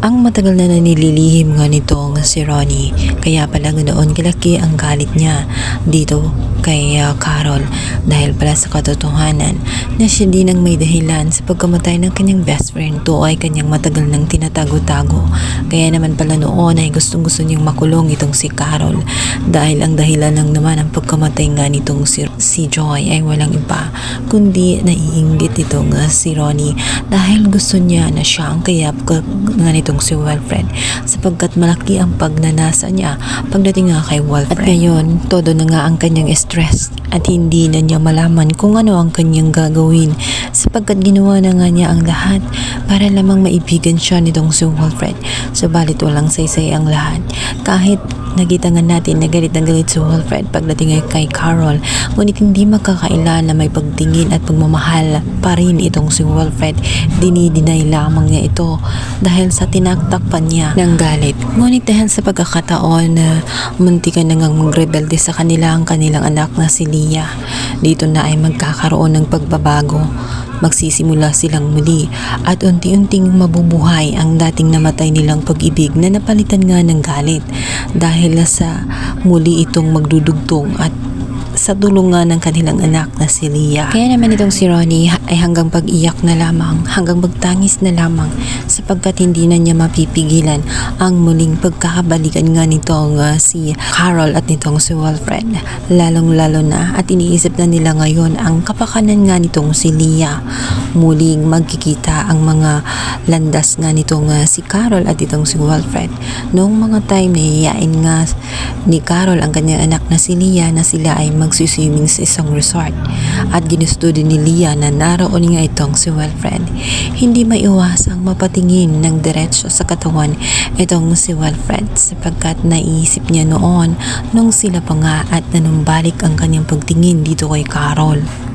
Ang matagal na nanililihim nga nitong si Ronnie, kaya pala noon kalaki ang galit niya dito kay ah, Carol dahil pala sa katotohanan na siya din ang may dahilan sa pagkamatay ng kanyang best friend. To ay kanyang matagal nang tinatago-tago. Kaya naman pala noon ay gustong gusto niyang makulong itong si Carol dahil ang dahilan lang naman ang pagkamatay nga nitong si, si Joy ay walang iba kundi naiinggit itong ah, si Ronnie dahil gusto niya na siya ang kayap ka- nga nitong si Wilfred sapagkat malaki ang pagnanasa niya pagdating nga kay Wilfred. At ngayon, todo na nga ang kanyang stress at hindi na niya malaman kung ano ang kanyang gagawin sapagkat ginawa na nga niya ang lahat para lamang maibigan siya nitong si Wilfred. Subalit walang saysay ang lahat. Kahit Nakita natin na galit na galit si Wilfred pagdating ay kay Carol. Ngunit hindi makakaila na may pagtingin at pagmamahal pa rin itong si Wilfred. Dinidinay lamang niya ito dahil sa tinaktakpan niya ng galit. Ngunit dahil sa pagkakataon na muntikan na ngang magrebelde sa kanila ang kanilang anak na si Leah. Dito na ay magkakaroon ng pagbabago magsisimula silang muli at unti-unting mabubuhay ang dating namatay nilang pag-ibig na napalitan nga ng galit dahil sa muli itong magdudugtong at sa tulungan ng kanilang anak na si Leah. Kaya naman itong si Ronnie ay hanggang pag-iyak na lamang, hanggang magtangis na lamang sapagkat hindi na niya mapipigilan ang muling pagkakabalikan nga nitong uh, si Carol at nitong si Wilfred. Lalong-lalo na at iniisip na nila ngayon ang kapakanan nga nitong si Leah. Muling magkikita ang mga landas nga nitong uh, si Carol at itong si Wilfred. Noong mga time na iyain nga ni Carol ang kanyang anak na si Leah na sila ay magsiswimming sa isang resort. At ginusto din ni Leah na naroon nga itong si Wilfred. Hindi maiwasang mapatingin ng diretsyo sa katawan itong si Wilfred sapagkat naisip niya noon nung sila pa nga at nanumbalik ang kanyang pagtingin dito kay Carol.